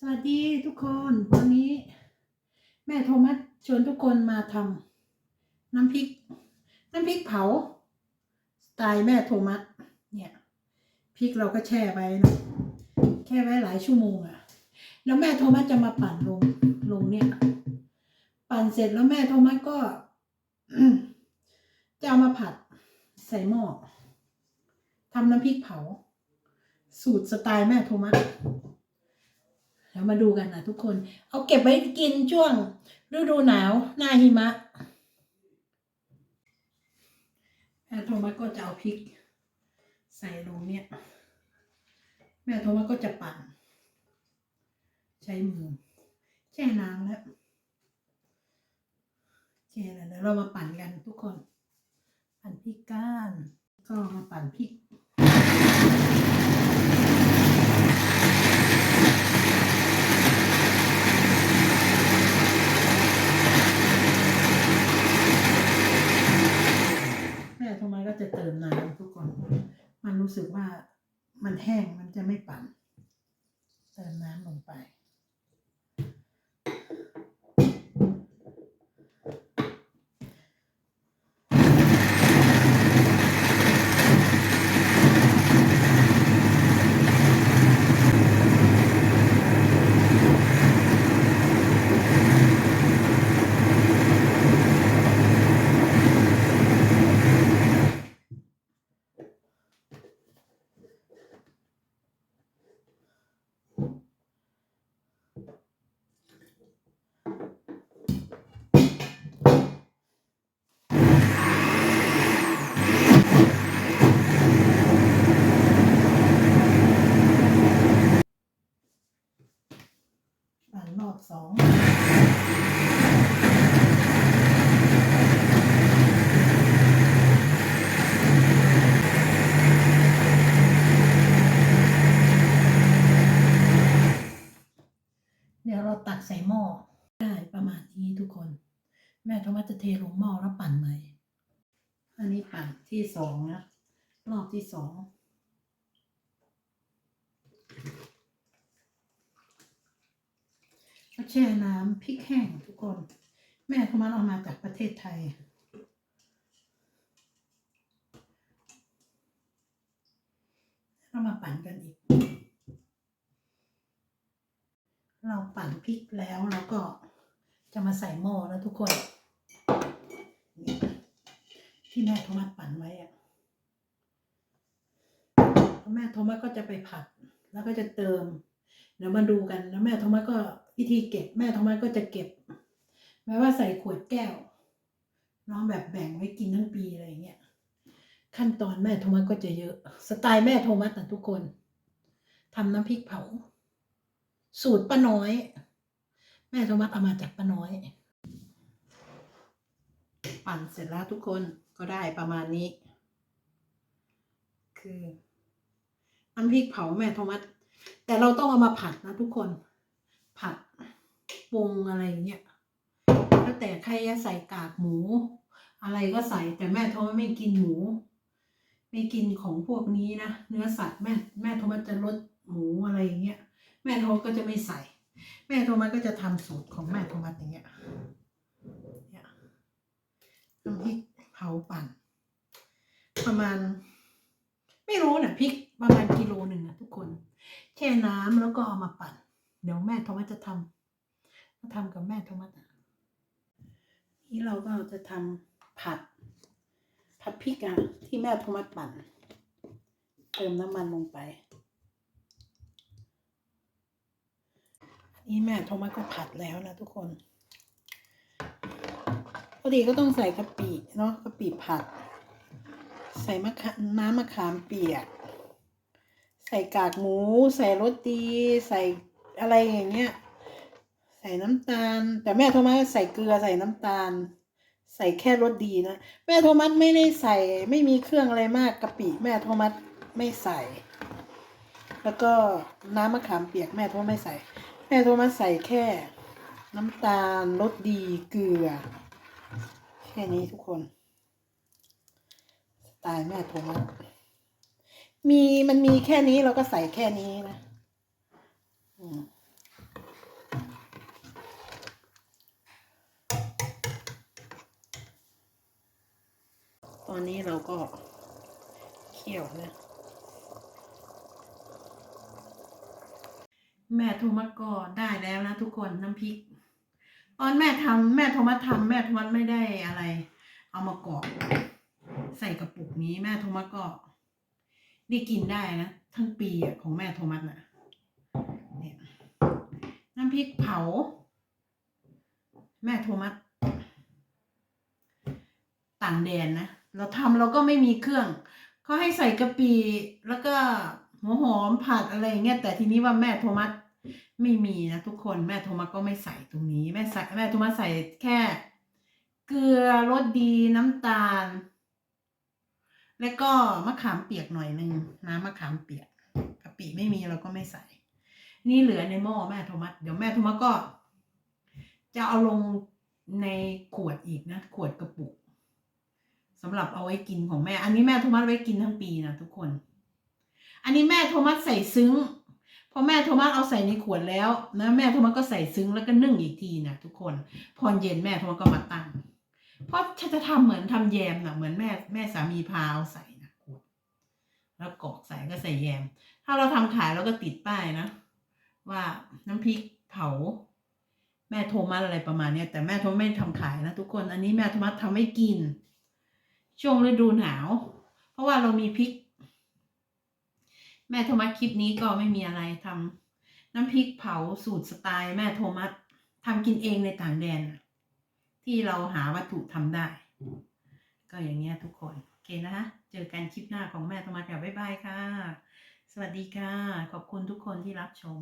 สวัสดีทุกคนวันนี้ แม่โทมัสชวนทุกคนมาทำน้ำพริก น้ำพริกเผา สไตล์แม่โทมัสเนี่ยพริกเราก็แช่ไว้นะแช่ไว้หลายชั่วโมงอะแล้วแม่โทมัสจะมาปั่นลงลงเนี่ย ปั่นเสร็จแล้วแม่โทมัสก็จะเอามาผัดใส่หม้อทำน้ำพริกเผา สูตรสไตล์แม่โทมัส เดี๋ยวมาดูกันนะทุกคน เอาเก็บไว้กินช่วงฤดูหนาวหน้าหิมะแม่โทมัสก็จะเอาพริก ใส่ลงเนี่ย แม่โทมัสก็จะปั่น ใช้มือแช่น้ำแล้วแช่แล้วเดี๋ยวเรามาปั่นกันทุกคน ปั่นพริกก้าน ก็มาปั่นพริก แม่ทำไมก็จะเติมน้ำทุกคน มันรู้สึกว่า มันแห้งมันจะไม่ปั่นเติมน้ำลงไป ปั่นรอบสองเดี๋ยวเราตักใส่หม้อได้ประมาณนี้ทุกคน แม่ทมัสจะเทลงหม้อแล้วปั่นใหม อันนี้ปั่นที่สองนะ รอบที่สองก็แช่น้ำพริกแห้งทุกคน แม่เขามันเอามาจากประเทศไทย เรามาปั่นกันอีก เราปั่นพริกแล้วเราก็จะมาใส่หม้อแล้วทุกคน ที่แม่โทมัสปั่นไว้อะแม่โทมัสก็จะไปผัด แล้วก็จะเติม เดี๋ยวมาดูกัน แล้วแม่โทมัสก็วิธีเก็บ แม่โทมัสก็จะเก็บ แม้ว่าใส่ขวดแก้วน้องแบบแบ่งไว้กินทั้งปีอะไรอย่างเงี้ย ขั้นตอนแม่โทมัสก็จะเยอะ สไตล์แม่โทมัสนะทุกคนทำน้ำพริกเผา สูตรป้าน้อย แม่โทมัสเอามาจากป้าน้อย ปั่นเสร็จแล้วทุกคน ก็ได้ประมาณนี้ คือน้ำพริกเผาแม่โทมัสแต่เราต้องเอามาผัดนะทุกคน ผัดปรุงอะไรอย่างเงี้ยแล้วแต่ใครจะใส่กากหมู อะไรก็ใส่แต่แม่โทมัสไม่กินหมู ไม่กินของพวกนี้นะเนื้อสัตว์แม่แม่โทมัสจะลดหมูอะไรอย่างเงี้ยแม่โทมัสก็จะไม่ใส่ แม่โทมัสก็จะทำสูตรของแม่โทมัสอย่างเงี้ยเนี่ยน้ำพริกเผาปั่น ประมาณ ไม่รู้นะพริกประมาณกิโลหนึ่งนะทุกคน แช่น้ำแล้วก็เอามาปั่น เดี๋ยวแม่โทมัสจะทำมาทำกับแม่โทมัสอะนี่เราก็จะทำผัด ผัดพริกอะที่แม่โทมัสปั่น เติมน้ำมันลงไปนี่แม่โทมัสก็ผัดแล้วนะทุกคน พอดีก็ต้องใส่กะปิเนาะกะปิผัด ใส่มะขามน้ำมะขามเปียก ใส่กากหมู ใส่รสดีใส่อะไรอย่างเงี้ย ใส่น้ำตาล แต่แม่โทมัสใส่เกลือใส่น้ำตาล ใส่แค่รสดีนะ แม่โทมัสไม่ได้ใส่ไม่มีเครื่องอะไรมากกะปิแม่โทมัสไม่ใส่ แล้วก็น้ำมะขามเปียกแม่โทมัสไม่ใส่ แม่โทมัสใส่แค่น้ำตาลรสดีเกลือ แค่นี้ทุกคนสไตล์แม่ทงแล้มีมันมีแค่นี้เราก็ใส่แค่นี้นะตอนนี้เราก็เขี่ยวนะ แม่ทูมะก็ได้แล้วนะทุกคนน้ำพริก ตอนแม่ทำแม่โทมัสทำแม่โทมัสไม่ได้อะไร เอามากรอกใส่กระปุกนี้แม่โทมัสก็ได้กินได้นะทั้งปีอะของแม่โทมัสน่ะเนี่ยน้ำพริกเผา แม่โทมัสต่างแดนนะเราทำเราก็ไม่มีเครื่องเขาให้ใส่กะปิแล้วก็หัวหอมผัดอะไรเงี้ยแต่ทีนี้ว่าแม่โทมัส ไม่มีนะทุกคนแม่โทมัสก็ไม่ใส่ตรงนี้แม่ใส่แม่โทมัสใส่แค่ เกลือรสดีน้ำตาล แล้วก็มะขามเปียกหน่อยหนึ่งน้ำมะขามเปียกกะปิไม่มีเราก็ไม่ใส่ นี่เหลือในหม้อแม่โทมัสเดี๋ยวแม่โทมัสก็ จะเอาลงในขวดอีกนะ ขวดกระปุกสำหรับเอาไว้กินของแม่ อันนี้แม่โทมัสไว้กินทั้งปีนะทุกคน อันนี้แม่โทมัสใส่ซึ้ง พอแม่โทมัสเอาใส่ในขวดแล้วนะแม่โทมัสก็ใส่ซึ้งแล้วก็นึ่งอีกทีนะทุกคนพอเย็นแม่โทมัสก็มาตั้งเพราะฉันจะทำเหมือนทำแยมนะเหมือนแม่แม่สามีพาเอาใส่นะขวดแล้วกอกใส่ก็ใส่แยม ถ้าเราทำขายเราก็ติดป้ายนะ ว่าน้ำพริกเผาแม่โทมัสอะไรประมาณเนี้ยแต่แม่โทมัสไม่ทำขายนะทุกคนอันนี้แม่โทมัสทำให้กิน ช่วงฤดูหนาว เพราะว่าเรามีพริก แม่โทมัสคลิปนี้ก็ไม่มีอะไรทำน้ำพริกเผาสูตรสไตล์แม่โทมัสทำกินเองในต่างแดนน่ะที่เราหาวัตถุทำได้ ก็อย่างเงี้ยทุกคน โอเคนะคะเจอกันคลิปหน้าของแม่โทมัสค่ะบ๊ายบายค่ะ สวัสดีค่ะ ขอบคุณทุกคนที่รับชม